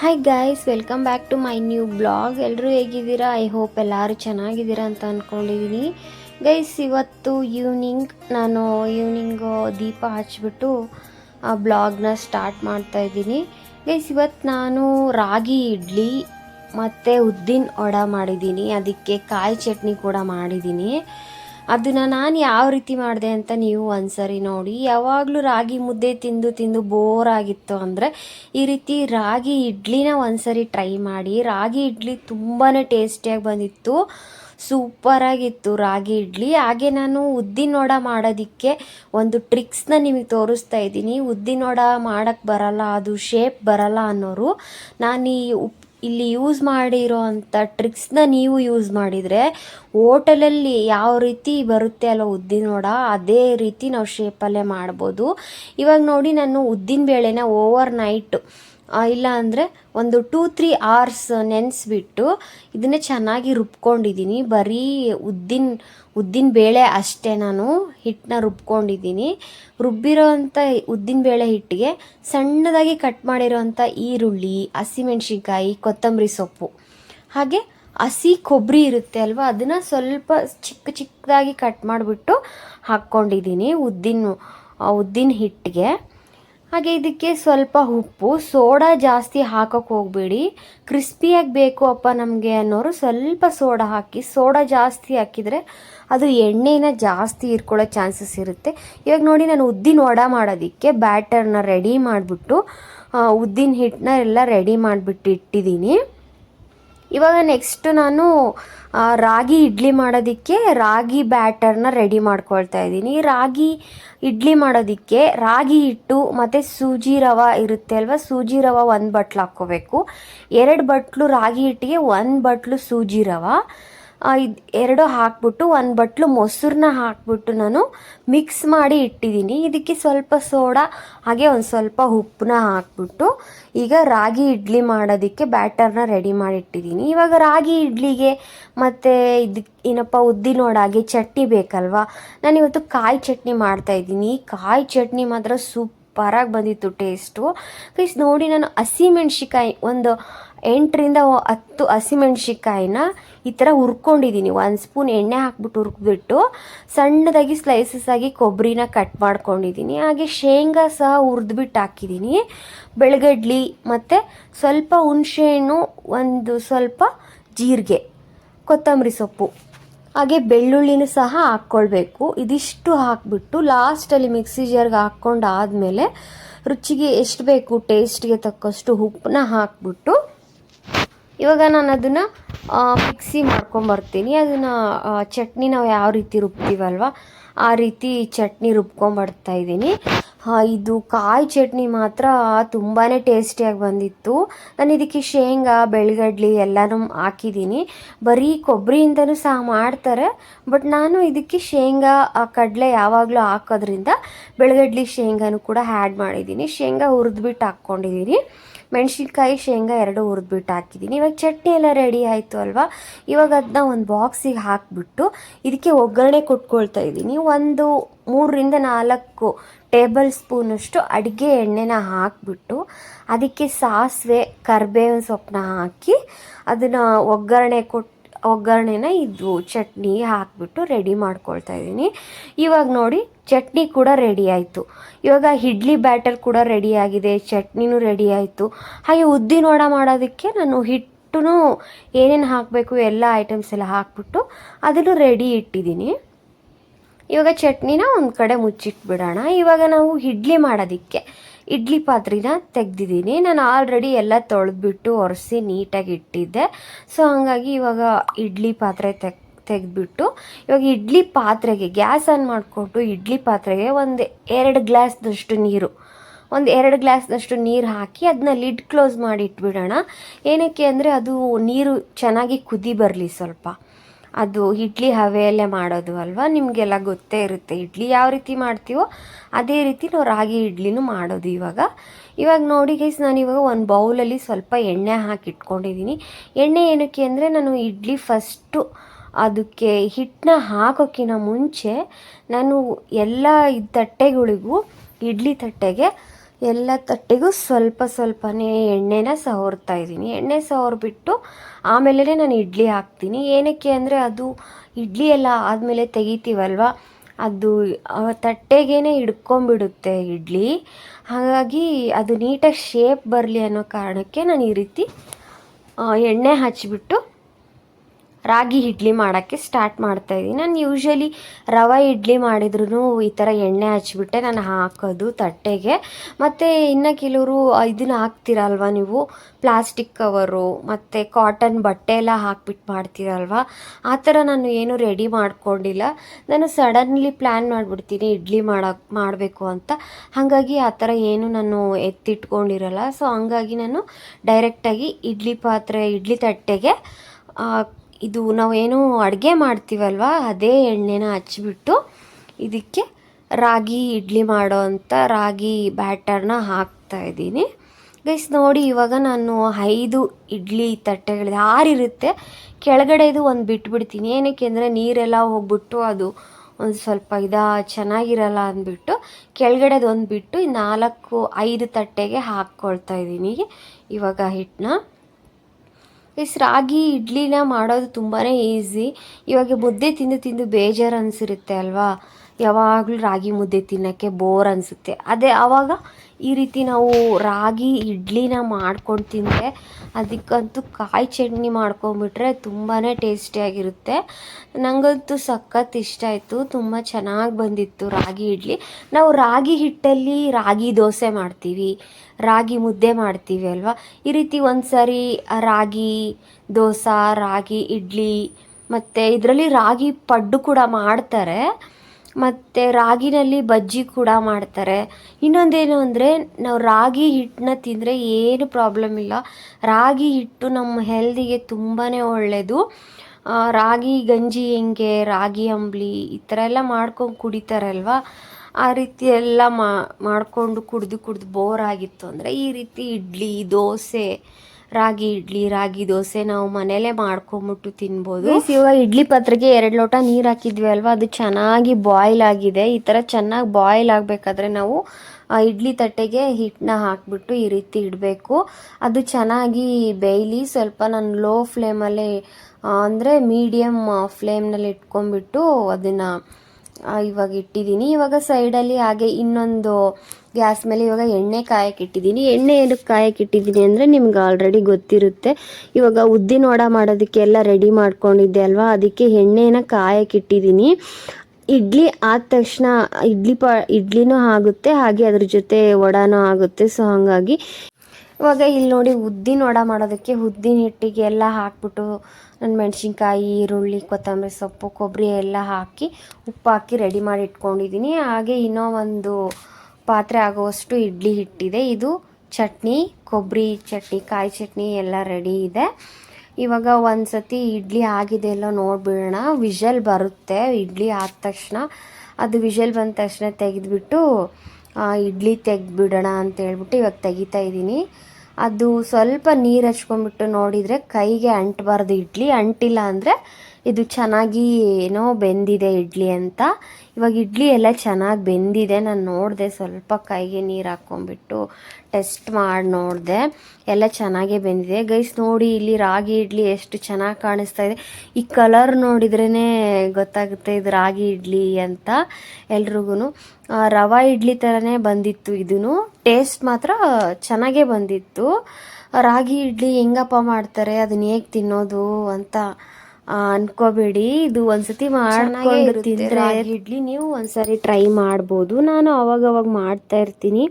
Hi guys welcome back to my new blog ಎಲ್ಲರೂ ಹೇಗಿದ್ದೀರಾ? I hope ಎಲ್ಲರೂ ಚೆನ್ನಾಗಿದ್ದೀರಾ ಅಂತ ಅಂದ್ಕೊಂಡಿದ್ದೀನಿ ಗೈಸ್ ಇವತ್ತು ಈವ್ನಿಂಗ್ ನಾನು ಈವ್ನಿಂಗು ದೀಪ ಹಚ್ಬಿಟ್ಟು, ಆ ಬ್ಲಾಗ್ನ ಸ್ಟಾರ್ಟ್ ಮಾಡ್ತಾ ಇದ್ದೀನಿ. ಗೈಸ್ ಇವತ್ತು ನಾನು ರಾಗಿ ಇಡ್ಲಿ ಮತ್ತು ಉದ್ದಿನ ವಡ ಮಾಡಿದ್ದೀನಿ. ಅದಕ್ಕೆ ಕಾಯಿ ಚಟ್ನಿ ಕೂಡ ಮಾಡಿದ್ದೀನಿ. ಅದನ್ನು ನಾನು ಯಾವ ರೀತಿ ಮಾಡಿದೆ ಅಂತ ನೀವು ಒಂದ್ಸರಿ ನೋಡಿ. ಯಾವಾಗಲೂ ರಾಗಿ ಮುದ್ದೆ ತಿಂದು ತಿಂದು ಬೋರ್ ಆಗಿತ್ತು ಅಂದರೆ ಈ ರೀತಿ ರಾಗಿ ಇಡ್ಲಿನ ಒಂದ್ಸರಿ ಟ್ರೈ ಮಾಡಿ. ರಾಗಿ ಇಡ್ಲಿ ತುಂಬಾ ಟೇಸ್ಟಿಯಾಗಿ ಬಂದಿತ್ತು. ಸೂಪರಾಗಿತ್ತು ರಾಗಿ ಇಡ್ಲಿ. ಹಾಗೆ ನಾನು ಉದ್ದಿನ ವಡ ಮಾಡೋದಕ್ಕೆ ಒಂದು ಟ್ರಿಕ್ಸ್ನ ನಿಮಗೆ ತೋರಿಸ್ತಾ ಇದ್ದೀನಿ. ಉದ್ದಿನ ವಡ ಮಾಡೋಕ್ಕೆ ಬರಲ್ಲ, ಅದು ಶೇಪ್ ಬರಲ್ಲ ಅನ್ನೋರು. ನಾನು ಈ ಉಪ್ ಇಲ್ಲಿ ಯೂಸ್ ಮಾಡಿರೋ ಅಂಥ ಟ್ರಿಕ್ಸ್ನ ನೀವು ಯೂಸ್ ಮಾಡಿದರೆ ಓಟೆಲಲ್ಲಿ ಯಾವ ರೀತಿ ಬರುತ್ತೆ ಅಲ್ಲ ಉದ್ದಿನ ವಡ, ಅದೇ ರೀತಿ ನಾವು ಶೇಪಲ್ಲೇ ಮಾಡ್ಬೋದು. ಇವಾಗ ನೋಡಿ ನಾನು ಉದ್ದಿನ ಬೇಳೆನ ಓವರ್ ನೈಟ್ ಇಲ್ಲ ಅಂದರೆ ಒಂದು ಟೂ ತ್ರೀ ಅವರ್ಸ್ ನೆನೆಸ್ಬಿಟ್ಟು ಇದನ್ನೇ ಚೆನ್ನಾಗಿ ರುಬ್ಕೊಂಡಿದ್ದೀನಿ. ಬರೀ ಉದ್ದಿನ ಉದ್ದಿನ ಬೇಳೆ ಅಷ್ಟೇ ನಾನು ಹಿಟ್ಟನ್ನ ರುಬ್ಕೊಂಡಿದ್ದೀನಿ. ರುಬ್ಬಿರೋವಂಥ ಉದ್ದಿನ ಬೇಳೆ ಹಿಟ್ಟಿಗೆ ಸಣ್ಣದಾಗಿ ಕಟ್ ಮಾಡಿರೋವಂಥ ಈರುಳ್ಳಿ, ಹಸಿಮೆಣ್ಸಿನ್ಕಾಯಿ, ಕೊತ್ತಂಬರಿ ಸೊಪ್ಪು. ಹಾಗೆ ಹಸಿ ಕೊಬ್ಬರಿ ಇರುತ್ತೆ ಅಲ್ವಾ? ಅದನ್ನು ಸ್ವಲ್ಪ ಚಿಕ್ಕ ಚಿಕ್ಕದಾಗಿ ಕಟ್ ಮಾಡಿಬಿಟ್ಟು ಹಾಕ್ಕೊಂಡಿದ್ದೀನಿ ಉದ್ದಿನ ಉದ್ದಿನ ಹಿಟ್ಟಿಗೆ. ಹಾಗೆ ಇದಕ್ಕೆ ಸ್ವಲ್ಪ ಉಪ್ಪು, ಸೋಡಾ ಜಾಸ್ತಿ ಹಾಕೋಕೆ ಹೋಗಬೇಡಿ. ಕ್ರಿಸ್ಪಿಯಾಗಿ ಬೇಕು ಅಪ್ಪ ನಮಗೆ ಅನ್ನೋರು ಸ್ವಲ್ಪ ಸೋಡಾ ಹಾಕಿ, ಸೋಡಾ ಜಾಸ್ತಿ ಹಾಕಿದರೆ ಅದು ಎಣ್ಣೆನ ಜಾಸ್ತಿ ಇರ್ಕೊಳ್ಳೋ ಚಾನ್ಸಸ್ ಇರುತ್ತೆ. ಇವಾಗ ನೋಡಿ ನಾನು ಉದ್ದಿನ ವಡ ಮಾಡೋದಕ್ಕೆ ಬ್ಯಾಟರ್ನ ರೆಡಿ ಮಾಡಿಬಿಟ್ಟು ಉದ್ದಿನ ಹಿಟ್ಟನ್ನ ಎಲ್ಲ ರೆಡಿ ಮಾಡಿಬಿಟ್ಟು ಇಟ್ಟಿದ್ದೀನಿ. ಇವಾಗ ನೆಕ್ಸ್ಟ್ ನಾನು ರಾಗಿ ಇಡ್ಲಿ ಮಾಡೋದಕ್ಕೆ ರಾಗಿ ಬ್ಯಾಟರ್ನ ರೆಡಿ ಮಾಡ್ಕೊಳ್ತಾ ಇದ್ದೀನಿ. ರಾಗಿ ಇಡ್ಲಿ ಮಾಡೋದಕ್ಕೆ ರಾಗಿ ಹಿಟ್ಟು ಮತ್ತು ಸೂಜಿ ರವೆ ಇರುತ್ತೆ ಅಲ್ವಾ? ಸೂಜಿ ರವೆ ಒಂದು ಬಟ್ಲು ಹಾಕ್ಕೋಬೇಕು. ಎರಡು ಬಟ್ಲು ರಾಗಿ ಹಿಟ್ಟಿಗೆ ಒಂದು ಬಟ್ಲು ಸೂಜಿ ರವೆ. ಇದು ಎರಡು ಹಾಕ್ಬಿಟ್ಟು ಒಂದು ಬಟ್ಲು ಮೊಸರನ್ನ ಹಾಕ್ಬಿಟ್ಟು ನಾನು ಮಿಕ್ಸ್ ಮಾಡಿ ಇಟ್ಟಿದ್ದೀನಿ. ಇದಕ್ಕೆ ಸ್ವಲ್ಪ ಸೋಡಾ, ಹಾಗೆ ಒಂದು ಸ್ವಲ್ಪ ಉಪ್ಪನ್ನ ಹಾಕ್ಬಿಟ್ಟು ಈಗ ರಾಗಿ ಇಡ್ಲಿ ಮಾಡೋದಕ್ಕೆ ಬ್ಯಾಟರ್ನ ರೆಡಿ ಮಾಡಿ ಇಟ್ಟಿದ್ದೀನಿ. ಇವಾಗ ರಾಗಿ ಇಡ್ಲಿಗೆ ಮತ್ತು ಇದಕ್ಕೆ ಏನಪ್ಪ, ಉದ್ದಿನೋಡಾಗೆ ಚಟ್ನಿ ಬೇಕಲ್ವಾ? ನಾನಿವತ್ತು ಕಾಯಿ ಚಟ್ನಿ ಮಾಡ್ತಾಯಿದ್ದೀನಿ ಈ ಕಾಯಿ ಚಟ್ನಿ ಮಾತ್ರ ಸೂಪರಾಗಿ ಬಂದಿತ್ತು ಟೇಸ್ಟು. ಗೈಸ್ ನೋಡಿ ನಾನು ಹಸಿಮೆಣ್ಸಿಕಾಯಿ ಒಂದು ಎಂಟರಿಂದ ಹತ್ತು ಹಸಿಮೆಣ್ಸಿಕಾಯಿನ ಈ ಥರ ಹುರ್ಕೊಂಡಿದ್ದೀನಿ. ಒಂದು ಸ್ಪೂನ್ ಎಣ್ಣೆ ಹಾಕ್ಬಿಟ್ಟು ಹುರ್ಕ್ಬಿಟ್ಟು ಸಣ್ಣದಾಗಿ ಸ್ಲೈಸಸ್ ಆಗಿ ಕೊಬ್ಬರಿನ ಕಟ್ ಮಾಡ್ಕೊಂಡಿದ್ದೀನಿ. ಹಾಗೆ ಶೇಂಗಾ ಸಹ ಹುರಿದ್ಬಿಟ್ಟು ಹಾಕಿದ್ದೀನಿ. ಬೆಳಗಡ್ಲಿ ಮತ್ತು ಸ್ವಲ್ಪ ಹುಣಸೆಹಣ್ಣು ಒಂದು ಸ್ವಲ್ಪ ಜೀರಿಗೆ, ಕೊತ್ತಂಬರಿ ಸೊಪ್ಪು. ಹಾಗೆ ಬೆಳ್ಳುಳ್ಳಿನೂ ಸಹ ಹಾಕ್ಕೊಳ್ಬೇಕು. ಇದಿಷ್ಟು ಹಾಕ್ಬಿಟ್ಟು ಲಾಸ್ಟಲ್ಲಿ ಮಿಕ್ಸಿ ಜಾರ್ಗೆ ಹಾಕ್ಕೊಂಡು ಆದಮೇಲೆ ರುಚಿಗೆ ಎಷ್ಟು ಬೇಕು ಟೇಸ್ಟ್ಗೆ ತಕ್ಕಷ್ಟು ಉಪ್ಪನ್ನ ಹಾಕ್ಬಿಟ್ಟು ಇವಾಗ ನಾನು ಅದನ್ನು ಮಿಕ್ಸಿ ಮಾಡ್ಕೊಂಬರ್ತೀನಿ ಅದನ್ನು ಚಟ್ನಿ ನಾವು ಯಾವ ರೀತಿ ರುಬ್ತೀವಲ್ವ, ಆ ರೀತಿ ಚಟ್ನಿ ರುಬ್ಕೊಂಬರ್ತಾ ಇದ್ದೀನಿ. ಇದು ಕಾಯಿ ಚಟ್ನಿ ಮಾತ್ರ ತುಂಬಾ ಟೇಸ್ಟಿಯಾಗಿ ಬಂದಿತ್ತು. ನಾನು ಇದಕ್ಕೆ ಶೇಂಗಾ, ಬೆಳಗಡ್ಲಿ ಎಲ್ಲನೂ ಹಾಕಿದ್ದೀನಿ. ಬರೀ ಕೊಬ್ಬರಿಯಿಂದನೂ ಸಹ ಮಾಡ್ತಾರೆ, ಬಟ್ ನಾನು ಇದಕ್ಕೆ ಶೇಂಗಾ ಕಡಲೆ ಯಾವಾಗಲೂ ಹಾಕೋದ್ರಿಂದ ಬೆಳಗಡ್ಲಿ, ಶೇಂಗಾನು ಕೂಡ ಆ್ಯಡ್ ಮಾಡಿದ್ದೀನಿ. ಶೇಂಗಾ ಹುರಿದ್ಬಿಟ್ಟು ಹಾಕ್ಕೊಂಡಿದ್ದೀನಿ. ಮೆಣಸಿನ್ಕಾಯಿ, ಶೇಂಗಾ ಎರಡು ಹುರಿದ್ಬಿಟ್ಟು ಹಾಕಿದ್ದೀನಿ. ಇವಾಗ ಚಟ್ನಿ ಎಲ್ಲ ರೆಡಿ ಆಯಿತು ಅಲ್ವಾ? ಇವಾಗ ಅದನ್ನ ಒಂದು ಬಾಕ್ಸಿಗೆ ಹಾಕಿಬಿಟ್ಟು ಇದಕ್ಕೆ ಒಗ್ಗರಣೆ ಕೊಟ್ಕೊಳ್ತಾ ಇದ್ದೀನಿ. ಒಂದು ಮೂರರಿಂದ ನಾಲ್ಕು ಟೇಬಲ್ ಸ್ಪೂನಷ್ಟು ಅಡುಗೆ ಎಣ್ಣೆನ ಹಾಕಿಬಿಟ್ಟು ಅದಕ್ಕೆ ಸಾಸಿವೆ, ಕರಿಬೇವಿನ ಸೊಪ್ಪನ್ನ ಹಾಕಿ ಅದನ್ನು ಒಗ್ಗರಣೆ ಕೊಟ್ಟು ಒಗ್ಗರಣೆನ ಇದು ಚಟ್ನಿ ಹಾಕಿಬಿಟ್ಟು ರೆಡಿ ಮಾಡ್ಕೊಳ್ತಾ ಇದ್ದೀನಿ. ಇವಾಗ ನೋಡಿ, ಚಟ್ನಿ ಕೂಡ ರೆಡಿ ಆಯಿತು. ಇವಾಗ ಇಡ್ಲಿ ಬ್ಯಾಟರ್ ಕೂಡ ರೆಡಿ ಆಗಿದೆ, ಚಟ್ನಿನೂ ರೆಡಿ ಆಯಿತು. ಹಾಗೆ ಉದ್ದಿನ ವಡ ಮಾಡೋದಕ್ಕೆ ನಾನು ಹಿಟ್ಟು ಏನೇನು ಹಾಕಬೇಕು, ಎಲ್ಲ ಐಟಮ್ಸ್ ಎಲ್ಲ ಹಾಕ್ಬಿಟ್ಟು ಅದನ್ನು ರೆಡಿ ಇಟ್ಟಿದ್ದೀನಿ. ಇವಾಗ ಚಟ್ನಿನ ಒಂದು ಕಡೆ ಮುಚ್ಚಿಟ್ಬಿಡೋಣ. ಇವಾಗ ನಾವು ಇಡ್ಲಿ ಮಾಡೋದಕ್ಕೆ. ಇಡ್ಲಿ ಪಾತ್ರೆನ ತೆಗ್ದಿದ್ದೀನಿ. ನಾನು ಆಲ್ರೆಡಿ ಎಲ್ಲ ತೊಳೆದ್ಬಿಟ್ಟು ಒರೆಸಿ ನೀಟಾಗಿ ಇಟ್ಟಿದ್ದೆ. ಸೊ ಹಾಗಾಗಿ ಇವಾಗ ಇಡ್ಲಿ ಪಾತ್ರೆ ತೆಗ್, ತೆಗೆದ್ಬಿಟ್ಟು ಇವಾಗ ಇಡ್ಲಿ ಪಾತ್ರೆಗೆ, ಗ್ಯಾಸ್ ಆನ್ ಮಾಡಿಕೊಟ್ಟು ಇಡ್ಲಿ ಪಾತ್ರೆಗೆ ಒಂದು ಎರಡು ಗ್ಲಾಸ್ದಷ್ಟು ನೀರು, ಒಂದು ಎರಡು ಗ್ಲಾಸ್ದಷ್ಟು ನೀರು ಹಾಕಿ ಅದನ್ನ ಲಿಡ್ ಕ್ಲೋಸ್ ಮಾಡಿ ಇಟ್ಬಿಡೋಣ. ಏನಕ್ಕೆ ಅಂದರೆ ಅದು ನೀರು ಚೆನ್ನಾಗಿ ಕುದಿ ಬರಲಿ ಸ್ವಲ್ಪ. ಅದು ಇಡ್ಲಿ ಹವೆಯಲ್ಲೇ ಮಾಡೋದು ಅಲ್ವಾ? ನಿಮಗೆಲ್ಲ ಗೊತ್ತೇ ಇರುತ್ತೆ ಇಡ್ಲಿ ಯಾವ ರೀತಿ ಮಾಡ್ತೀವೋ ಅದೇ ರೀತಿ ನಾವು ರಾಗಿ ಇಡ್ಲಿನೂ ಮಾಡೋದು ಇವಾಗ. ಇವಾಗ ನೋಡಿ ಗೈಸ್ ನಾನು ಇವಾಗ ಒಂದು ಬೌಲಲ್ಲಿ ಸ್ವಲ್ಪ ಎಣ್ಣೆ ಹಾಕಿ ಇಟ್ಕೊಂಡಿದ್ದೀನಿ. ಎಣ್ಣೆ ಏನಕ್ಕೆ ಅಂದರೆ ನಾನು ಇಡ್ಲಿ ಫಸ್ಟು ಅದಕ್ಕೆ ಹಿಟ್ಟನ್ನ ಹಾಕೋಕ್ಕಿಂತ ಮುಂಚೆ ನಾನು ಎಲ್ಲ ತಟ್ಟೆಗಳಿಗೂ ಇಡ್ಲಿ ತಟ್ಟೆಗೆ ಎಲ್ಲ ತಟ್ಟೆಗೂ ಸ್ವಲ್ಪ ಸ್ವಲ್ಪನೇ ಎಣ್ಣೆನ ಸವರ್ತಾ ಇದ್ದೀನಿ. ಎಣ್ಣೆ ಸವರ್ಬಿಟ್ಟು ಆಮೇಲೆ ನಾನು ಇಡ್ಲಿ ಹಾಕ್ತೀನಿ. ಏನಕ್ಕೆ ಅಂದರೆ ಅದು ಇಡ್ಲಿ ಎಲ್ಲ ಆದಮೇಲೆ ತೆಗಿತೀವಲ್ವ? ಅದು ತಟ್ಟೆಗೇನೆ ಹಿಡ್ಕೊಂಬಿಡುತ್ತೆ ಇಡ್ಲಿ. ಹಾಗಾಗಿ ಅದು ನೀಟಾಗಿ ಶೇಪ್ ಬರಲಿ ಅನ್ನೋ ಕಾರಣಕ್ಕೆ ನಾನು ಈ ರೀತಿ ಎಣ್ಣೆ ಹಚ್ಬಿಟ್ಟು ರಾಗಿ ಇಡ್ಲಿ ಮಾಡೋಕ್ಕೆ ಸ್ಟಾರ್ಟ್ ಮಾಡ್ತಾ ಇದ್ದೀನಿ. ನಾನು ಯೂಶ್ವಲಿ ರವೆ ಇಡ್ಲಿ ಮಾಡಿದ್ರು ಈ ಥರ ಎಣ್ಣೆ ಹಚ್ಬಿಟ್ಟೆ. ನಾನು ಹಾಕೋದು ತಟ್ಟೆಗೆ. ಮತ್ತು ಇನ್ನು ಕೆಲವರು ಇದನ್ನ ಹಾಕ್ತೀರಲ್ವ ನೀವು? ಪ್ಲಾಸ್ಟಿಕ್ ಕವರು ಮತ್ತು ಕಾಟನ್ ಬಟ್ಟೆ ಎಲ್ಲ ಹಾಕ್ಬಿಟ್ಟು ಮಾಡ್ತೀರಲ್ವ? ಆ ಥರ ನಾನು ಏನು ರೆಡಿ ಮಾಡ್ಕೊಂಡಿಲ್ಲ. ನಾನು ಸಡನ್ಲಿ ಪ್ಲ್ಯಾನ್ ಮಾಡಿಬಿಡ್ತೀನಿ ಇಡ್ಲಿ ಮಾಡೋಕ್ಕೆ ಮಾಡಬೇಕು ಅಂತ. ಹಾಗಾಗಿ ಆ ಥರ ಏನು ನಾನು ಎತ್ತಿಟ್ಕೊಂಡಿರಲ್ಲ. ಸೊ ಹಂಗಾಗಿ ನಾನು ಡೈರೆಕ್ಟಾಗಿ ಇಡ್ಲಿ ಪಾತ್ರೆ, ಇಡ್ಲಿ ತಟ್ಟೆಗೆ ಇದು ನಾವೇನು ಅಡುಗೆ ಮಾಡ್ತೀವಲ್ವ? ಅದೇ ಎಣ್ಣೆನ ಹಚ್ಚಿಬಿಟ್ಟು ಇದಕ್ಕೆ ರಾಗಿ ಇಡ್ಲಿ ಮಾಡೋ ಅಂಥ ರಾಗಿ ಬ್ಯಾಟರ್ನ ಹಾಕ್ತಾ ಇದ್ದೀನಿ. ಗೈಸ್ ನೋಡಿ, ಇವಾಗ ನಾನು ಐದು ಇಡ್ಲಿ ತಟ್ಟೆಗಳಿದೆ. ಆರಿರುತ್ತೆ. ಕೆಳಗಡೆದು ಒಂದು ಬಿಟ್ಬಿಡ್ತೀನಿ. ಏನಕ್ಕೆ ಅಂದರೆ ನೀರೆಲ್ಲ ಹೋಗ್ಬಿಟ್ಟು ಅದು ಒಂದು ಸ್ವಲ್ಪ ಇದ ಚೆನ್ನಾಗಿರಲ್ಲ ಅಂದ್ಬಿಟ್ಟು ಕೆಳಗಡೆದು ಒಂದು ಬಿಟ್ಟು ನಾಲ್ಕು, ಐದು ತಟ್ಟೆಗೆ ಹಾಕ್ಕೊಳ್ತಾ ಇದ್ದೀನಿ. ಇವಾಗ ಹಿಟ್ಟನ್ನ ಎಸ್, ರಾಗಿ ಇಡ್ಲಿನ ಮಾಡೋದು ತುಂಬಾ ಈಸಿ. ಇವಾಗ ಮುದ್ದೆ ತಿಂದು ತಿಂದು ಬೇಜಾರು ಅನಿಸಿರುತ್ತೆ ಅಲ್ವಾ? ಯಾವಾಗಲೂ ರಾಗಿ ಮುದ್ದೆ ತಿನ್ನೋಕ್ಕೆ ಬೋರ್ ಅನಿಸುತ್ತೆ. ಅದೇ ಆವಾಗ ಈ ರೀತಿ ನಾವು ರಾಗಿ, ಇಡ್ಲಿನ ಮಾಡ್ಕೊಂಡು ತಿಂದರೆ ಅದಕ್ಕಂತೂ ಕಾಯಿ ಚಟ್ನಿ ಮಾಡ್ಕೊಂಬಿಟ್ರೆ ತುಂಬಾ ಟೇಸ್ಟಿಯಾಗಿರುತ್ತೆ ನನಗಂತೂ ಸಖತ್ ಇಷ್ಟ ಆಯಿತು, ತುಂಬ ಚೆನ್ನಾಗಿ ಬಂದಿತ್ತು ರಾಗಿ, ಇಡ್ಲಿ. ನಾವು ರಾಗಿ ಹಿಟ್ಟಲ್ಲಿ ರಾಗಿ ದೋಸೆ ಮಾಡ್ತೀವಿ, ರಾಗಿ ಮುದ್ದೆ ಮಾಡ್ತೀವಿ ಅಲ್ವಾ? ಈ ರೀತಿ ಒಂದು ಸಾರಿ ರಾಗಿ ದೋಸೆ, ರಾಗಿ, ಇಡ್ಲಿ, ಮತ್ತು ಇದರಲ್ಲಿ ರಾಗಿ ಪಡ್ಡು ಕೂಡ ಮಾಡ್ತಾರೆ. ಮತ್ತು ರಾಗಿನಲ್ಲಿ ಬಜ್ಜಿ ಕೂಡ ಮಾಡ್ತಾರೆ. ಇನ್ನೊಂದೇನು ಅಂದರೆ, ನಾವು ರಾಗಿ ಹಿಟ್ಟನ್ನ ತಿಂದರೆ ಏನು ಪ್ರಾಬ್ಲಮ್ ಇಲ್ಲ. ರಾಗಿ ಹಿಟ್ಟು ನಮ್ಮ ಹೆಲ್ದಿಗೆ ತುಂಬಾ ಒಳ್ಳೆಯದು ರಾಗಿ ಗಂಜಿ ಹೆಂಗೆ, ರಾಗಿ ಅಂಬ್ಲಿ ಈ ಥರ ಎಲ್ಲ ಮಾಡ್ಕೊಂಡು ಕುಡಿತಾರಲ್ವ? ಆ ರೀತಿ ಎಲ್ಲ ಮಾಡಿಕೊಂಡು ಕುಡಿದು ಕುಡಿದು ಬೋರ್ ಆಗಿತ್ತು ಅಂದರೆ ಈ ರೀತಿ ಇಡ್ಲಿ, ದೋಸೆ ರಾಗಿ ಇಡ್ಲಿ, ರಾಗಿ ದೋಸೆ ನಾವು ಮನೇಲೆ ಮಾಡ್ಕೊಂಬಿಟ್ಟು ತಿನ್ಬೋದು. ಇವಾಗ ಇಡ್ಲಿ ಪಾತ್ರೆಗೆ ಎರಡು ಲೋಟ ನೀರು ಹಾಕಿದ್ವಿ ಅಲ್ವಾ? ಅದು ಚೆನ್ನಾಗಿ ಬಾಯ್ಲ್ ಆಗಿದೆ. ಈ ಥರ ಚೆನ್ನಾಗಿ ಬಾಯ್ಲ್ ಆಗಬೇಕಾದ್ರೆ ನಾವು ಇಡ್ಲಿ ತಟ್ಟೆಗೆ ಹಿಟ್ಟನ್ನ ಹಾಕ್ಬಿಟ್ಟು ಈ ರೀತಿ ಇಡಬೇಕು. ಅದು ಚೆನ್ನಾಗಿ ಬೇಯಲಿ, ಸ್ವಲ್ಪ ನಾನು ಲೋ ಫ್ಲೇಮಲ್ಲೇ ಅಂದರೆ ಮೀಡಿಯಮ್ ಫ್ಲೇಮ್ನಲ್ಲಿ ಇಟ್ಕೊಂಡ್ಬಿಟ್ಟು ಅದನ್ನು ಇವಾಗ ಇಟ್ಟಿದ್ದೀನಿ. ಇವಾಗ ಸೈಡಲ್ಲಿ ಹಾಗೆ ಇನ್ನೊಂದು ಗ್ಯಾಸ್ ಮೇಲೆ ಇವಾಗ ಎಣ್ಣೆ ಕಾಯಕ್ಕೆ ಇಟ್ಟಿದ್ದೀನಿ ಎಣ್ಣೆ ಏನಕ್ಕೆ ಕಾಯಕ್ಕೆ ಇಟ್ಟಿದ್ದೀನಿ ಅಂದರೆ ನಿಮ್ಗೆ ಆಲ್ರೆಡಿ ಗೊತ್ತಿರುತ್ತೆ. ಇವಾಗ ಉದ್ದಿನ ವಡ ಮಾಡೋದಕ್ಕೆಲ್ಲ ರೆಡಿ ಮಾಡ್ಕೊಂಡಿದ್ದೆ ಅಲ್ವಾ? ಅದಕ್ಕೆ ಎಣ್ಣೆನ ಕಾಯಕ್ಕೆ ಇಟ್ಟಿದ್ದೀನಿ ಇಡ್ಲಿ ಆದ ತಕ್ಷಣ ಇಡ್ಲಿ ಪ, ಇಡ್ಲಿನೂ ಆಗುತ್ತೆ, ಹಾಗೆ ಅದ್ರ ಜೊತೆ ವಡಾನೂ ಆಗುತ್ತೆ. ಸೊ ಹಾಗಾಗಿ ಇವಾಗ ಇಲ್ಲಿ ನೋಡಿ ಉದ್ದಿನ ವಡ ಮಾಡೋದಕ್ಕೆ ಉದ್ದಿನ ಹಿಟ್ಟಿಗೆ ಎಲ್ಲ ಹಾಕ್ಬಿಟ್ಟು ನಾನು ಮೆಣಸಿನ್ಕಾಯಿ, ಈರುಳ್ಳಿ, ಕೊತ್ತಂಬರಿ ಸೊಪ್ಪು, ಕೊಬ್ಬರಿ ಎಲ್ಲ ಹಾಕಿ ಉಪ್ಪು ಹಾಕಿ ರೆಡಿ ಮಾಡಿ ಇಟ್ಕೊಂಡಿದ್ದೀನಿ. ಹಾಗೆ ಇನ್ನೂ ಒಂದು ಪಾತ್ರೆ ಆಗುವಷ್ಟು ಇಡ್ಲಿ ಹಿಟ್ಟಿದೆ. ಇದು ಚಟ್ನಿ, ಕೊಬ್ಬರಿ ಚಟ್ನಿ, ಕಾಯಿ ಚಟ್ನಿ ಎಲ್ಲ ರೆಡಿ ಇದೆ. ಇವಾಗ ಒಂದು ಸತಿ ಇಡ್ಲಿ ಆಗಿದೆ ಎಲ್ಲ ನೋಡ್ಬಿಡೋಣ. ವಿಷಲ್ ಬರುತ್ತೆ. ಇಡ್ಲಿ ಆದ ತಕ್ಷಣ ಅದು ವಿಷಲ್ ಬಂದ ತಕ್ಷಣ ತೆಗೆದ್ಬಿಟ್ಟು ಇಡ್ಲಿ ತೆಗೆದ್ಬಿಡೋಣ ಅಂತ ಹೇಳ್ಬಿಟ್ಟು ಇವಾಗ ತೆಗಿತಾ ಇದ್ದೀನಿ. ಅದು ಸ್ವಲ್ಪ ನೀರು ಹಚ್ಕೊಂಡ್ಬಿಟ್ಟು ನೋಡಿದರೆ ಕೈಗೆ ಅಂಟಬಾರ್ದು ಇಡ್ಲಿ. ಅಂಟಿಲ್ಲ ಅಂದರೆ ಇದು ಚೆನ್ನಾಗಿ ಏನೋ ಬೆಂದಿದೆ ಇಡ್ಲಿ ಅಂತ. ಇವಾಗ ಇಡ್ಲಿ ಎಲ್ಲ ಚೆನ್ನಾಗಿ ಬೆಂದಿದೆ. ನಾನು ನೋಡಿದೆ ಸ್ವಲ್ಪ ಕೈಗೆ ನೀರು ಹಾಕ್ಕೊಂಬಿಟ್ಟು ಟೆಸ್ಟ್ ಮಾಡಿ ನೋಡಿದೆ. ಎಲ್ಲ ಚೆನ್ನಾಗೇ ಬೆಂದಿದೆ. ಗೈಸ್ ನೋಡಿ, ಇಲ್ಲಿ ರಾಗಿ ಇಡ್ಲಿ ಎಷ್ಟು ಚೆನ್ನಾಗಿ ಕಾಣಿಸ್ತಾ ಇದೆ. ಈ ಕಲರ್ ನೋಡಿದ್ರೇ ಗೊತ್ತಾಗುತ್ತೆ ಇದು ರಾಗಿ ಇಡ್ಲಿ ಅಂತ ಎಲ್ರಿಗೂ ರವಾ ಇಡ್ಲಿ ಥರನೇ ಬಂದಿತ್ತು ಇದೂ ಟೇಸ್ಟ್ ಮಾತ್ರ ಚೆನ್ನಾಗೇ ಬಂದಿತ್ತು. ರಾಗಿ ಇಡ್ಲಿ ಹೆಂಗಪ್ಪ ಮಾಡ್ತಾರೆ? ಅದನ್ನ ಹೇಗೆ ತಿನ್ನೋದು ಅಂತ. ಅನ್ಕೋಬೇಡಿ. ಇದು ಒಂದ್ಸತಿ ಮಾಡ್ಕೊಂಡು ತಿಂದ್ರೆ ಇಡ್ಲಿ ನೀವು ಒಂದ್ಸರಿ ಟ್ರೈ ಮಾಡ್ಬೋದು. ನಾನು ಅವಾಗ ಅವಾಗ ಮಾಡ್ತಾ ಇರ್ತೀನಿ.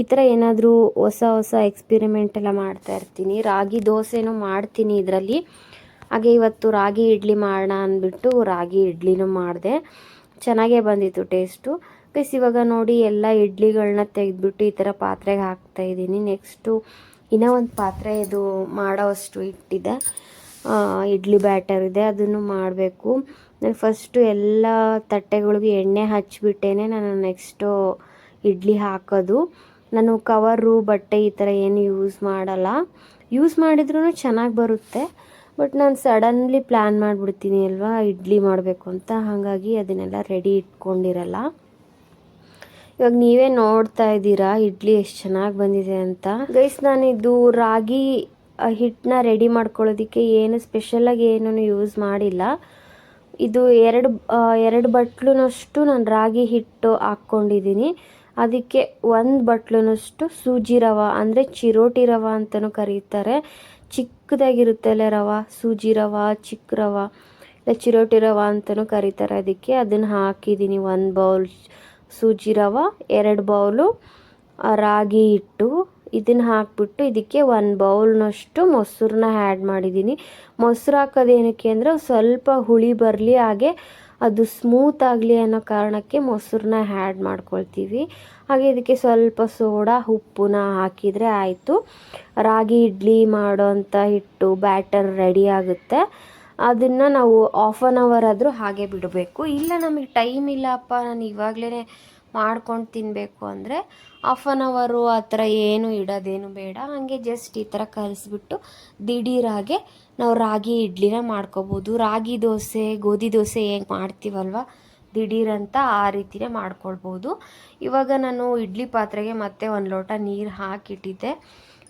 ಈ ಥರ ಏನಾದರೂ ಹೊಸ ಹೊಸ ಎಕ್ಸ್ಪಿರಿಮೆಂಟ್ ಎಲ್ಲ ಮಾಡ್ತಾ ಇರ್ತೀನಿ. ರಾಗಿ ದೋಸೆನೂ ಮಾಡ್ತೀನಿ ಇದರಲ್ಲಿ. ಹಾಗೆ ಇವತ್ತು ರಾಗಿ ಇಡ್ಲಿ ಮಾಡೋಣ ಅಂದ್ಬಿಟ್ಟು ರಾಗಿ ಇಡ್ಲಿನೂ ಮಾಡಿದೆ. ಚೆನ್ನಾಗೇ ಬಂದಿತ್ತು ಟೇಸ್ಟು ಪ್ಲಸ್ ಇವಾಗ ನೋಡಿ ಎಲ್ಲ ಇಡ್ಲಿಗಳನ್ನ ತೆಗೆದ್ಬಿಟ್ಟು ಈ ಥರ ಪಾತ್ರೆಗೆ ಹಾಕ್ತಾ ಇದ್ದೀನಿ. ನೆಕ್ಸ್ಟು ಇನ್ನೂ ಒಂದು ಪಾತ್ರೆ ಇದು ಮಾಡೋವಷ್ಟು ಇಟ್ಟಿದೆ ಇಡ್ಲಿ ಬ್ಯಾಟರ್ ಇದೆ, ಅದನ್ನು ಮಾಡಬೇಕು. ನಾನು ಫಸ್ಟು ಎಲ್ಲ ತಟ್ಟೆಗಳಿಗೂ ಎಣ್ಣೆ ಹಚ್ಚಿಬಿಟ್ಟೇನೆ ನಾನು ನೆಕ್ಸ್ಟು ಇಡ್ಲಿ ಹಾಕೋದು. ನಾನು ಕವರು ಬಟ್ಟೆ ಈ ಥರ ಏನು ಯೂಸ್ ಮಾಡಲ್ಲ. ಯೂಸ್ ಮಾಡಿದ್ರೂ ಚೆನ್ನಾಗಿ ಬರುತ್ತೆ ಬಟ್ ನಾನು ಸಡನ್ಲಿ ಪ್ಲ್ಯಾನ್ ಮಾಡಿಬಿಡ್ತೀನಿ ಅಲ್ವಾ, ಇಡ್ಲಿ ಮಾಡಬೇಕು ಅಂತ. ಹಾಗಾಗಿ ಅದನ್ನೆಲ್ಲ ರೆಡಿ ಇಟ್ಕೊಂಡಿರಲ್ಲ. ಇವಾಗ ನೀವೇ ನೋಡ್ತಾ ಇದ್ದೀರಾ, ಇಡ್ಲಿ ಎಷ್ಟು ಚೆನ್ನಾಗಿ ಬಂದಿದೆ ಅಂತ. ಗೈಸ್ ನಾನಿದು ರಾಗಿ ಹಿಟ್ಟನ್ನ ರೆಡಿ ಮಾಡ್ಕೊಳ್ಳೋದಕ್ಕೆ ಏನು ಸ್ಪೆಷಲಾಗಿ ಏನೂ ಯೂಸ್ ಮಾಡಿಲ್ಲ. ಇದು ಎರಡು ಎರಡು ಬಟ್ಲುನಷ್ಟು ನಾನು ರಾಗಿ ಹಿಟ್ಟು ಹಾಕ್ಕೊಂಡಿದ್ದೀನಿ. ಅದಕ್ಕೆ ಒಂದು ಬಟ್ಲುನಷ್ಟು ಸೂಜಿ ರವ ಅಂದರೆ ಚಿರೋಟಿ ರವ ಅಂತಲೂ ಕರೀತಾರೆ. ಚಿಕ್ಕದಾಗಿರುತ್ತಲ್ಲ ರವ, ಸೂಜಿ ರವ, ಚಿಕ್ಕ ರವ, ಇಲ್ಲ ಚಿರೋಟಿ ರವ ಅಂತಲೂ ಕರೀತಾರೆ. ಅದಕ್ಕೆ ಅದನ್ನು ಹಾಕಿದ್ದೀನಿ ಒಂದು ಬೌಲ್ ಸೂಜಿ ರವ, ಎರಡು ಬೌಲು ರಾಗಿ ಹಿಟ್ಟು. ಇದನ್ನು ಹಾಕ್ಬಿಟ್ಟು ಇದಕ್ಕೆ ಒಂದು ಬೌಲ್ನಷ್ಟು ಮೊಸರನ್ನ ಆ್ಯಡ್ ಮಾಡಿದ್ದೀನಿ. ಮೊಸರು ಹಾಕೋದು ಏನಕ್ಕೆ ಅಂದರೆ ಸ್ವಲ್ಪ ಹುಳಿ ಬರಲಿ, ಹಾಗೆ ಅದು ಸ್ಮೂತ್ ಆಗಲಿ ಅನ್ನೋ ಕಾರಣಕ್ಕೆ ಮೊಸರನ್ನ ಆ್ಯಡ್ ಮಾಡ್ಕೊಳ್ತೀವಿ. ಹಾಗೆ ಇದಕ್ಕೆ ಸ್ವಲ್ಪ ಸೋಡಾ ಉಪ್ಪನ್ನ ಹಾಕಿದರೆ ಆಯಿತು. ರಾಗಿ ಇಡ್ಲಿ ಮಾಡೋವಂಥ ಹಿಟ್ಟು ಬ್ಯಾಟರ್ ರೆಡಿ ಆಗುತ್ತೆ. ಅದನ್ನು ನಾವು ಆಫ್ ಆನ್ ಅವರ್ ಆದರೂ ಹಾಗೆ ಬಿಡಬೇಕು. ಇಲ್ಲ, ನಮಗೆ ಟೈಮ್ ಇಲ್ಲಪ್ಪ. ನಾನು ಇವಾಗಲೇ ಮಾಡ್ಕೊಂಡು ತಿನ್ನಬೇಕು ಅಂದರೆ ಆಫ್ ಆನ್ ಅವರು ಆ ಥರ ಏನು ಇಡೋದೇನು ಬೇಡ. ಹಾಗೆ ಜಸ್ಟ್ ಈ ಥರ ಕಲಿಸ್ಬಿಟ್ಟು ದಿಢೀರಾಗೆ ನಾವು ರಾಗಿ ಇಡ್ಲಿನ ಮಾಡ್ಕೋಬೋದು. ರಾಗಿ ದೋಸೆ, ಗೋಧಿ ದೋಸೆ ಹೇಗೆ ಮಾಡ್ತೀವಲ್ವ? ದಿಢೀರಂತ ಆ ರೀತಿನೇ ಮಾಡ್ಕೊಳ್ಬೋದು. ಇವಾಗ ನಾನು ಇಡ್ಲಿ ಪಾತ್ರೆಗೆ ಮತ್ತೆ ಒಂದು ಲೋಟ ನೀರು ಹಾಕಿಟ್ಟಿದ್ದೆ.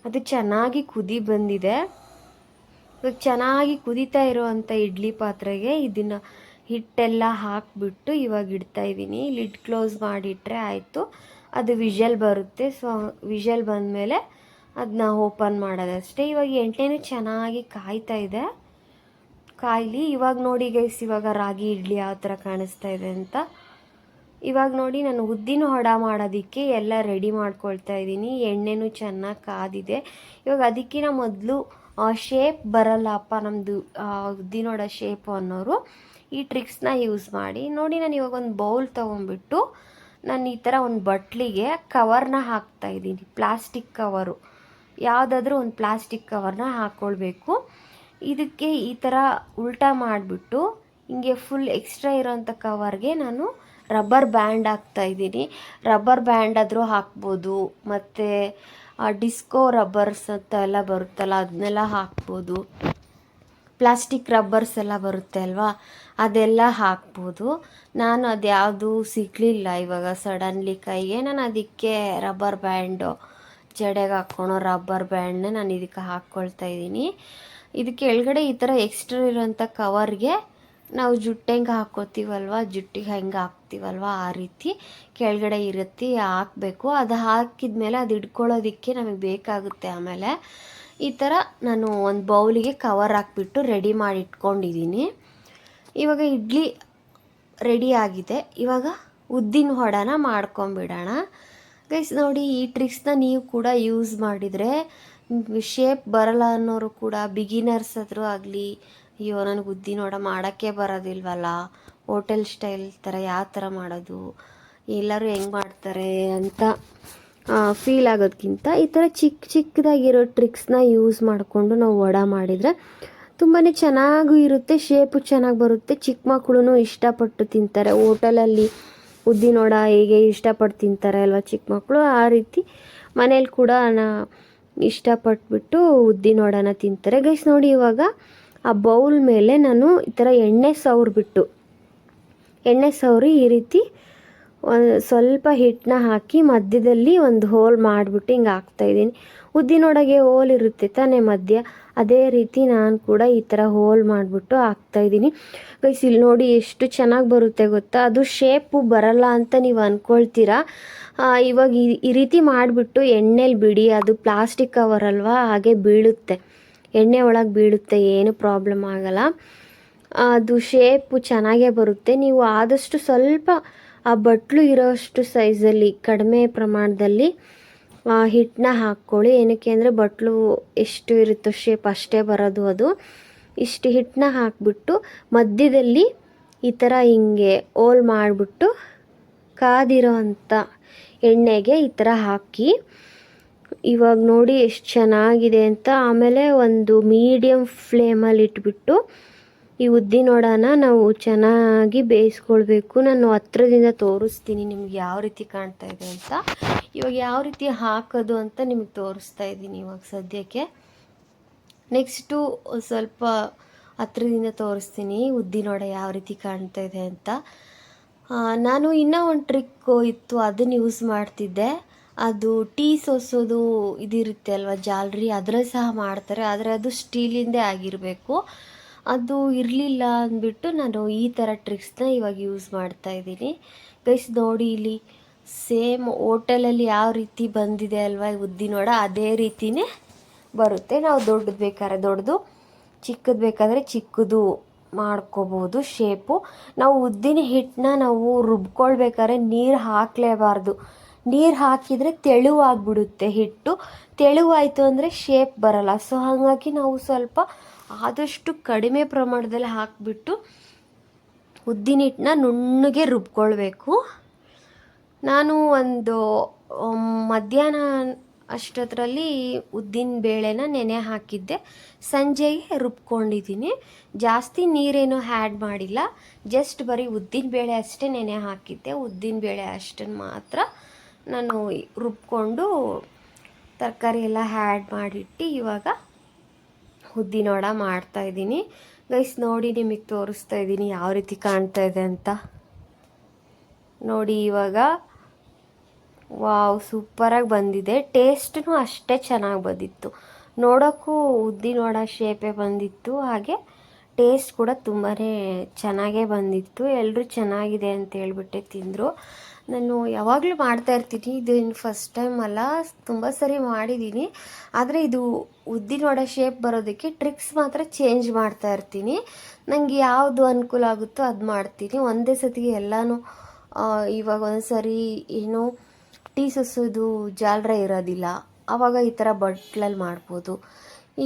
ಅದು ಚೆನ್ನಾಗಿ ಕುದಿ ಬಂದಿದೆ. ಇವಾಗ ಚೆನ್ನಾಗಿ ಕುದೀತಾ ಇರುವಂಥ ಇಡ್ಲಿ ಪಾತ್ರೆಗೆ ಇದನ್ನು ಹಿಟ್ಟೆಲ್ಲ ಹಾಕಿಬಿಟ್ಟು ಇವಾಗ ಇಡ್ತಾ ಇದ್ದೀನಿ. ಲಿಡ್ ಕ್ಲೋಸ್ ಮಾಡಿಟ್ರೆ ಆಯಿತು. ಅದು ವಿಷಲ್ ಬರುತ್ತೆ. ಸೊ, ವಿಷಲ್ ಬಂದಮೇಲೆ ಅದನ್ನ ಓಪನ್ ಮಾಡೋದಷ್ಟೇ. ಇವಾಗ ಎಣ್ಣೆನೂ ಚೆನ್ನಾಗಿ ಕಾಯ್ತಾ ಇದೆ. ಕಾಯ್ಲಿ. ಇವಾಗ ನೋಡಿ ಗೈಸ್ ಇವಾಗ ರಾಗಿ ಇಡ್ಲಿ ಯಾವ ಥರ ಕಾಣಿಸ್ತಾ ಇದೆ ಅಂತ. ಇವಾಗ ನೋಡಿ ನಾನು ಉದ್ದಿನ ಹೊಡ ಮಾಡೋದಕ್ಕೆ ಎಲ್ಲ ರೆಡಿ ಮಾಡ್ಕೊಳ್ತಾ ಇದ್ದೀನಿ. ಎಣ್ಣೆನೂ ಚೆನ್ನಾಗಿ ಕಾದಿದೆ. ಇವಾಗ ಅದಕ್ಕಿಂತ ಮೊದಲು ಶೇಪ್ ಬರಲ್ಲಪ್ಪ ನಮ್ಮದು ಉದ್ದಿನ ಹೊಡ ಶೇಪು ಅನ್ನೋರು. ಈ ಟ್ರಿಕ್ಸ್ನ ಯೂಸ್ ಮಾಡಿ. ನೋಡಿ ನಾನು ಇವಾಗ ಒಂದು ಬೌಲ್ ತೊಗೊಂಡ್ಬಿಟ್ಟು ನಾನು ಈ ಥರ ಒಂದು ಬಟ್ಲಿಗೆ ಕವರ್ನ ಹಾಕ್ತಾ ಇದ್ದೀನಿ. ಪ್ಲಾಸ್ಟಿಕ್ ಕವರು ಯಾವುದಾದ್ರೂ ಒಂದು ಪ್ಲಾಸ್ಟಿಕ್ ಕವರ್ನ ಹಾಕ್ಕೊಳ್ಬೇಕು ಇದಕ್ಕೆ ಈ ಥರ ಉಲ್ಟಾ ಮಾಡಿಬಿಟ್ಟು ಹಿಂಗೆ ಫುಲ್ ಎಕ್ಸ್ಟ್ರಾ ಇರೋಂಥ ಕವರ್ಗೆ ನಾನು ರಬ್ಬರ್ ಬ್ಯಾಂಡ್ ಹಾಕ್ತಾ ಇದ್ದೀನಿ. ರಬ್ಬರ್ ಬ್ಯಾಂಡ್ ಆದರೂ ಹಾಕ್ಬೋದು. ಮತ್ತು ಡಿಸ್ಕೋ ರಬ್ಬರ್ಸ್ ಅಂತ ಎಲ್ಲ ಬರುತ್ತಲ್ಲ ಅದನ್ನೆಲ್ಲ ಹಾಕ್ಬೋದು. ಪ್ಲಾಸ್ಟಿಕ್ ರಬ್ಬರ್ಸ್ ಎಲ್ಲ ಬರುತ್ತೆ ಅಲ್ವಾ? ಅದೆಲ್ಲ ಹಾಕ್ಬೋದು. ನಾನು ಅದ್ಯಾವುದು ಸಿಗಲಿಲ್ಲ ಇವಾಗ ಸಡನ್ಲಿ ಕೈಗೆ. ನಾನು ಅದಕ್ಕೆ ರಬ್ಬರ್ ಬ್ಯಾಂಡು, ಜಡೆಗೆ ಹಾಕ್ಕೊಳೋ ರಬ್ಬರ್ ಬ್ಯಾಂಡ್ನ ನಾನು ಇದಕ್ಕೆ ಹಾಕ್ಕೊಳ್ತಾ ಇದ್ದೀನಿ. ಇದಕ್ಕೆ ಕೆಳಗಡೆ ಈ ಥರ ಎಕ್ಸ್ಟ್ರಾ ಇರೋಂಥ ಕವರ್ಗೆ ನಾವು ಜುಟ್ಟು ಹೆಂಗೆ ಹಾಕ್ಕೋತೀವಲ್ವ? ಜುಟ್ಟಿಗೆ ಹೆಂಗೆ ಹಾಕ್ತೀವಲ್ವ? ಆ ರೀತಿ ಕೆಳಗಡೆ ಇರುತ್ತೆ, ಹಾಕಬೇಕು. ಅದು ಹಾಕಿದ್ಮೇಲೆ ಅದು ಇಟ್ಕೊಳ್ಳೋದಕ್ಕೆ ನಮಗೆ ಬೇಕಾಗುತ್ತೆ ಆಮೇಲೆ. ಈ ಥರ ನಾನು ಒಂದು ಬೌಲಿಗೆ ಕವರ್ ಹಾಕ್ಬಿಟ್ಟು ರೆಡಿ ಮಾಡಿ ಇಟ್ಕೊಂಡಿದ್ದೀನಿ. ಇವಾಗ ಇಡ್ಲಿ ರೆಡಿ ಆಗಿದೆ. ಇವಾಗ ಉದ್ದಿನ ಹೊಡನ ಮಾಡ್ಕೊಂಬಿಡೋಣ. ಗೈಸ್ ನೋಡಿ ಈ ಟ್ರಿಕ್ಸ್ನ ನೀವು ಕೂಡ ಯೂಸ್ ಮಾಡಿದರೆ ಶೇಪ್ ಬರಲ್ಲ ಅನ್ನೋರು ಕೂಡ ಬಿಗಿನರ್ಸ್ ಆದರೂ ಆಗಲಿ, ಅಯ್ಯೋ, ನನಗೆ ಉದ್ದಿನ ವಡ ಮಾಡೋಕ್ಕೆ ಬರೋದಿಲ್ವಲ್ಲ? ಹೋಟೆಲ್ ಸ್ಟೈಲ್ ಥರ ಯಾವ ಥರ ಮಾಡೋದು? ಎಲ್ಲರೂ ಹೆಂಗೆ ಮಾಡ್ತಾರೆ ಅಂತ ಫೀಲ್ ಆಗೋದಕ್ಕಿಂತ ಈ ಥರ ಚಿಕ್ಕ ಚಿಕ್ಕದಾಗಿರೋ ಟ್ರಿಕ್ಸ್ನ ಯೂಸ್ ಮಾಡಿಕೊಂಡು ನಾವು ವಡ ಮಾಡಿದರೆ ತುಂಬಾ ಚೆನ್ನಾಗೂ ಇರುತ್ತೆ ಶೇಪು ಚೆನ್ನಾಗಿ ಬರುತ್ತೆ. ಚಿಕ್ಕ ಮಕ್ಕಳು ಇಷ್ಟಪಟ್ಟು ತಿಂತಾರೆ. ಹೋಟೆಲಲ್ಲಿ ಉದ್ದಿನ ವಡ ಹೇಗೆ ಇಷ್ಟಪಟ್ಟು ತಿಂತಾರೆ ಅಲ್ವಾ ಚಿಕ್ಕ ಮಕ್ಕಳು ಆ ರೀತಿ ಮನೇಲಿ ಕೂಡ ನಾ ಇಷ್ಟಪಟ್ಬಿಟ್ಟು ಉದ್ದಿನ ವಡನ ತಿಂತಾರೆ. ಗೈಸ್ ನೋಡಿ ಇವಾಗ ಆ ಬೌಲ್ ಮೇಲೆ ನಾನು ಈ ಥರ ಎಣ್ಣೆ ಸವ್ರಿಬಿಟ್ಟು ಎಣ್ಣೆ ಸವರಿ ಈ ರೀತಿ ಒಂದು ಸ್ವಲ್ಪ ಹಿಟ್ಟನ್ನ ಹಾಕಿ ಮಧ್ಯದಲ್ಲಿ ಒಂದು ಹೋಲ್ ಮಾಡಿಬಿಟ್ಟು ಹಿಂಗೆ ಹಾಕ್ತಾಯಿದ್ದೀನಿ ಉದ್ದಿನೊಳಗೆ ಹೋಲ್ ಇರುತ್ತೆ ತಾನೇ ಮಧ್ಯ. ಅದೇ ರೀತಿ ನಾನು ಕೂಡ ಈ ಥರ ಹೋಲ್ ಮಾಡಿಬಿಟ್ಟು ಹಾಕ್ತಾಯಿದ್ದೀನಿ ಗೈಸ್ ಇಲ್ಲಿ ನೋಡಿ ಎಷ್ಟು ಚೆನ್ನಾಗಿ ಬರುತ್ತೆ ಗೊತ್ತಾ? ಅದು ಶೇಪು ಬರಲ್ಲ ಅಂತ ನೀವು ಅಂದ್ಕೊಳ್ತೀರಾ ಇವಾಗ ಈ ರೀತಿ ಮಾಡಿಬಿಟ್ಟು ಎಣ್ಣೆಲಿ ಬಿಡಿ, ಅದು ಪ್ಲಾಸ್ಟಿಕ್ ಕವರ್ ಅಲ್ವಾ? ಹಾಗೆ ಬೀಳುತ್ತೆ. ಎಣ್ಣೆ ಒಳಗೆ ಬೀಳುತ್ತೆ, ಏನು ಪ್ರಾಬ್ಲಮ್ ಆಗಲ್ಲ. ಅದು ಶೇಪು ಚೆನ್ನಾಗೇ ಬರುತ್ತೆ. ನೀವು ಆದಷ್ಟು ಸ್ವಲ್ಪ ಆ ಬಟ್ಲು ಇರೋಷ್ಟು ಸೈಜಲ್ಲಿ ಕಡಿಮೆ ಪ್ರಮಾಣದಲ್ಲಿ ಹಿಟ್ಟನ್ನ ಹಾಕ್ಕೊಳ್ಳಿ. ಏನಕ್ಕೆ ಅಂದರೆ ಬಟ್ಲು ಎಷ್ಟು ಇರುತ್ತೋ ಶೇಪ್ ಅಷ್ಟೇ ಬರೋದು ಅದು. ಇಷ್ಟು ಹಿಟ್ಟನ್ನ ಹಾಕ್ಬಿಟ್ಟು ಮಧ್ಯದಲ್ಲಿ ಈ ಥರ ಹಿಂಗೆ ಓಲ್ ಮಾಡಿಬಿಟ್ಟು ಕಾದಿರೋ ಅಂಥ ಎಣ್ಣೆಗೆ ಈ ಥರ ಹಾಕಿ. ಇವಾಗ ನೋಡಿ ಎಷ್ಟು ಚೆನ್ನಾಗಿದೆ ಅಂತ. ಆಮೇಲೆ ಒಂದು ಮೀಡಿಯಮ್ ಫ್ಲೇಮಲ್ಲಿ ಇಟ್ಬಿಟ್ಟು ಈ ಉದ್ದಿನ ವಡಾನ ನಾವು ಚೆನ್ನಾಗಿ ಬೇಯಿಸ್ಕೊಳ್ಬೇಕು. ನಾನು ಹತ್ರದಿಂದ ತೋರಿಸ್ತೀನಿ ನಿಮ್ಗೆ ಯಾವ ರೀತಿ ಕಾಣ್ತಾ ಇದೆ ಅಂತ. ಇವಾಗ ಯಾವ ರೀತಿ ಹಾಕೋದು ಅಂತ ನಿಮಗೆ ತೋರಿಸ್ತಾ ಇದ್ದೀನಿ ಇವಾಗ ಸದ್ಯಕ್ಕೆ. ನೆಕ್ಸ್ಟು ಸ್ವಲ್ಪ ಹತ್ರದಿಂದ ತೋರಿಸ್ತೀನಿ ಉದ್ದಿನ ವಡೆ ಯಾವ ರೀತಿ ಕಾಣ್ತಾ ಇದೆ ಅಂತ. ನಾನು ಇನ್ನೂ ಒಂದು ಟ್ರಿಕ್ ಇತ್ತು, ಅದನ್ನು ಯೂಸ್ ಮಾಡ್ತಿದ್ದೆ. ಅದು ಟೀ ಸೋಸೋದು ಇದಿರುತ್ತೆ ಅಲ್ವಾ, ಜಾಲ್ರಿ, ಅದರಲ್ಲಿ ಸಹ ಮಾಡ್ತಾರೆ, ಆದರೆ ಅದು ಸ್ಟೀಲಿಂದೇ ಆಗಿರಬೇಕು. ಅದು ಇರಲಿಲ್ಲ ಅಂದ್ಬಿಟ್ಟು ನಾನು ಈ ಥರ ಟ್ರಿಕ್ಸ್ನ ಇವಾಗ ಯೂಸ್ ಮಾಡ್ತಾ ಇದ್ದೀನಿ. ಗೈಸ್ ನೋಡಿ ಇಲ್ಲಿ ಸೇಮ್ ಓಟೆಲಲ್ಲಿ ಯಾವ ರೀತಿ ಬಂದಿದೆ ಅಲ್ವಾ ಉದ್ದಿನೋಡ ಅದೇ ರೀತಿನೇ ಬರುತ್ತೆ. ನಾವು ದೊಡ್ಡದು ಬೇಕಾದ್ರೆ ದೊಡ್ಡದು, ಚಿಕ್ಕದು ಬೇಕಾದರೆ ಚಿಕ್ಕದು ಮಾಡ್ಕೋಬೋದು ಶೇಪು ನಾವು ಉದ್ದಿನ ಹಿಟ್ಟನ್ನ ನಾವು ರುಬ್ಕೊಳ್ಬೇಕಾದ್ರೆ ನೀರು ಹಾಕಲೇಬಾರ್ದು. ನೀರು ಹಾಕಿದರೆ ತೆಳುವಾಗ್ಬಿಡುತ್ತೆ ಹಿಟ್ಟು. ತೆಳುವಾಯಿತು ಅಂದರೆ ಶೇಪ್ ಬರಲ್ಲ. ಸೊ ಹಾಗಾಗಿ ನಾವು ಸ್ವಲ್ಪ ಆದಷ್ಟು ಕಡಿಮೆ ಪ್ರಮಾಣದಲ್ಲಿ ಹಾಕಿಬಿಟ್ಟು ಉದ್ದಿನ ಹಿಟ್ಟನ್ನ ನುಣ್ಣಗೆ ರುಬ್ಕೊಳ್ಬೇಕು. ನಾನು ಒಂದು ಮಧ್ಯಾಹ್ನ ಅಷ್ಟೊತ್ತರಲ್ಲಿ ಉದ್ದಿನ ಬೇಳೆನ ನೆನೆ ಹಾಕಿದ್ದೆ. ಸಂಜೆಗೆ ರುಬ್ಕೊಂಡಿದ್ದೀನಿ. ಜಾಸ್ತಿ ನೀರೇನು ಹ್ಯಾಡ್ ಮಾಡಿಲ್ಲ. ಜಸ್ಟ್ ಬರೀ ಉದ್ದಿನ ಬೇಳೆ ಅಷ್ಟೇ ನೆನೆ ಹಾಕಿದ್ದೆ. ಉದ್ದಿನ ಬೇಳೆ ಅಷ್ಟನ್ನು ಮಾತ್ರ ನಾನು ರುಬ್ಕೊಂಡು ತರಕಾರಿ ಎಲ್ಲ ಹ್ಯಾಡ್ ಮಾಡಿಟ್ಟು ಇವಾಗ ಉದ್ದಿನೋಡ ಮಾಡ್ತಾ ಇದ್ದೀನಿ. ಗೈಸ್ ನೋಡಿ ನಿಮಗೆ ತೋರಿಸ್ತಾ ಇದ್ದೀನಿ ಯಾವ ರೀತಿ ಕಾಣ್ತಾ ಇದೆ ಅಂತ. ನೋಡಿ ಇವಾಗ, ವಾವ್, ಸೂಪರಾಗಿ ಬಂದಿದೆ. ಟೇಸ್ಟೂ ಅಷ್ಟೇ ಚೆನ್ನಾಗಿ ಬಂದಿತ್ತು. ನೋಡೋಕ್ಕೂ ಉದ್ದಿನೋಡ ಶೇಪೇ ಬಂದಿತ್ತು. ಹಾಗೆ ಟೇಸ್ಟ್ ಕೂಡ ತುಂಬಾ ಚೆನ್ನಾಗೇ ಬಂದಿತ್ತು. ಎಲ್ಲರೂ ಚೆನ್ನಾಗಿದೆ ಅಂತ ಹೇಳ್ಬಿಟ್ಟೆ ತಿಂದರು. ನಾನು ಯಾವಾಗಲೂ ಮಾಡ್ತಾ ಇರ್ತೀನಿ. ಇದು ಫಸ್ಟ್ ಟೈಮ್ ಅಲ್ಲ. ತುಂಬ ಸರಿ ಮಾಡಿದ್ದೀನಿ ಆದರೆ ಇದು ಉದ್ದಿನ ವಡೆ ಶೇಪ್ ಬರೋದಕ್ಕೆ ಟ್ರಿಕ್ಸ್ ಮಾತ್ರ ಚೇಂಜ್ ಮಾಡ್ತಾ ಇರ್ತೀನಿ. ನನಗೆ ಯಾವುದು ಅನುಕೂಲ ಆಗುತ್ತೋ ಅದು ಮಾಡ್ತೀನಿ. ಒಂದೇ ಸತಿಗೆ ಎಲ್ಲನೂ ಇವಾಗ ಒಂದು ಸರಿ ಏನು ಟೀ ಸುಸೋದು ಜಾಲ್ರ ಇರೋದಿಲ್ಲ. ಆವಾಗ ಈ ಥರ ಬಟ್ಲಲ್ಲಿ ಮಾಡ್ಬೋದು.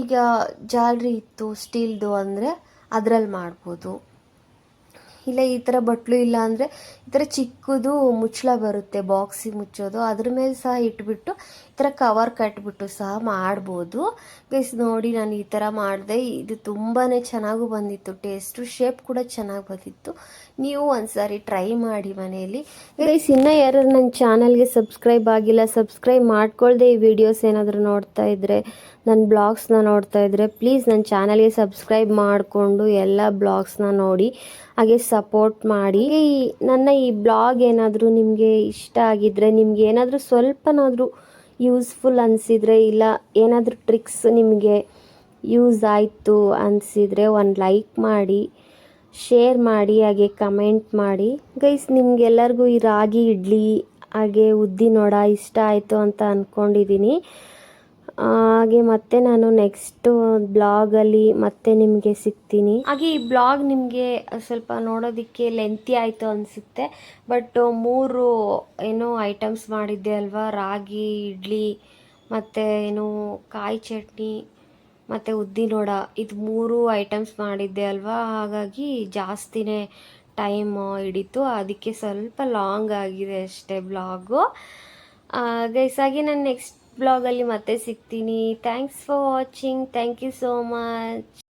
ಈಗ ಜಾಲ್ರಿ ಇತ್ತು ಸ್ಟೀಲ್ದು ಅಂದರೆ ಅದರಲ್ಲಿ ಮಾಡ್ಬೋದು. ಇಲ್ಲ ಈ ಥರ ಬಟ್ಲು ಇಲ್ಲ ಅಂದರೆ ಈ ಥರ ಚಿಕ್ಕದು ಮುಚ್ಚಳ ಬರುತ್ತೆ ಬಾಕ್ಸಿಗೆ ಮುಚ್ಚೋದು. ಅದ್ರ ಮೇಲೆ ಸಹ ಇಟ್ಬಿಟ್ಟು ಥರ ಕವರ್ ಕಟ್ಬಿಟ್ಟು ಸಹ ಮಾಡ್ಬೋದು. ಗೈಸ್ ನೋಡಿ ನಾನು ಈ ಥರ ಮಾಡಿದೆ. ಇದು ತುಂಬಾ ಚೆನ್ನಾಗೂ ಬಂದಿತ್ತು. ಟೇಸ್ಟು ಶೇಪ್ ಕೂಡ ಚೆನ್ನಾಗಿ ಬಂದಿತ್ತು. ನೀವು ಒಂದ್ಸಾರಿ ಟ್ರೈ ಮಾಡಿ ಮನೆಯಲ್ಲಿ. ಗೈಸ್ ಇನ್ನೂ ಯಾರು ನನ್ನ ಚಾನಲ್ಗೆ ಸಬ್ಸ್ಕ್ರೈಬ್ ಆಗಿಲ್ಲ ಸಬ್ಸ್ಕ್ರೈಬ್ ಮಾಡ್ಕೊಳ್ದೆ ಈ ವಿಡಿಯೋಸ್ ಏನಾದರೂ ನೋಡ್ತಾ ಇದ್ದರೆ ನನ್ನ ಬ್ಲಾಗ್ಸ್ನ ನೋಡ್ತಾ ಇದ್ದರೆ ಪ್ಲೀಸ್ ನನ್ನ ಚಾನಲ್ಗೆ ಸಬ್ಸ್ಕ್ರೈಬ್ ಮಾಡಿಕೊಂಡು ಎಲ್ಲ ಬ್ಲಾಗ್ಸ್ನ ನೋಡಿ, ಹಾಗೆ ಸಪೋರ್ಟ್ ಮಾಡಿ. ನನ್ನ ಈ ಬ್ಲಾಗ್ ಏನಾದರೂ ನಿಮಗೆ ಇಷ್ಟ ಆಗಿದ್ದರೆ ನಿಮ್ಗೆ ಏನಾದರೂ ಸ್ವಲ್ಪನಾದರೂ ಯೂಸ್ಫುಲ್ ಅನಿಸಿದರೆ ಇಲ್ಲ, ಏನಾದರೂ ಟ್ರಿಕ್ಸ್ ನಿಮಗೆ ಯೂಸ್ ಆಯಿತು ಅನಿಸಿದರೆ ಒಂದು ಲೈಕ್ ಮಾಡಿ, ಶೇರ್ ಮಾಡಿ, ಹಾಗೆ ಕಮೆಂಟ್ ಮಾಡಿ. ಗೈಸ್, ನಿಮಗೆಲ್ಲರಿಗೂ ಈ ರಾಗಿ ಇಡ್ಲಿ, ಹಾಗೆ ಉದ್ದಿನೋಡ ಇಷ್ಟ ಆಯಿತು ಅಂತ ಅಂದ್ಕೊಂಡಿದ್ದೀನಿ ಹಾಗೆ ಮತ್ತೆ ನಾನು ನೆಕ್ಸ್ಟ್ ಬ್ಲಾಗಲ್ಲಿ ಮತ್ತೆ ನಿಮಗೆ ಸಿಗ್ತೀನಿ. ಹಾಗೆ ಈ ಬ್ಲಾಗ್ ನಿಮಗೆ ಸ್ವಲ್ಪ ನೋಡೋದಕ್ಕೆ ಲೆಂತಿ ಆಯಿತು ಅನಿಸುತ್ತೆ. ಬಟ್ ಮೂರು ಏನು ಐಟಮ್ಸ್ ಮಾಡಿದ್ದೆ ಅಲ್ವಾ? ರಾಗಿ, ಇಡ್ಲಿ, ಮತ್ತು ಏನು ಕಾಯಿ ಚಟ್ನಿ, ಮತ್ತು ಉದ್ದಿನೋಡ ಇದು ಮೂರು ಐಟಮ್ಸ್ ಮಾಡಿದ್ದೆ ಅಲ್ವಾ? ಹಾಗಾಗಿ ಜಾಸ್ತಿನೇ ಟೈಮ್ ಹಿಡಿತು. ಅದಕ್ಕೆ ಸ್ವಲ್ಪ ಲಾಂಗ್ ಆಗಿದೆ ಅಷ್ಟೇ ಬ್ಲಾಗು ಗೈಸ್ ಹಾಗೆ ನಾನು ನೆಕ್ಸ್ಟ್ ಬ್ಲಾಗಲ್ಲಿ ಮತ್ತೆ ಸಿಗ್ತೀನಿ. Thanks for watching thank you so much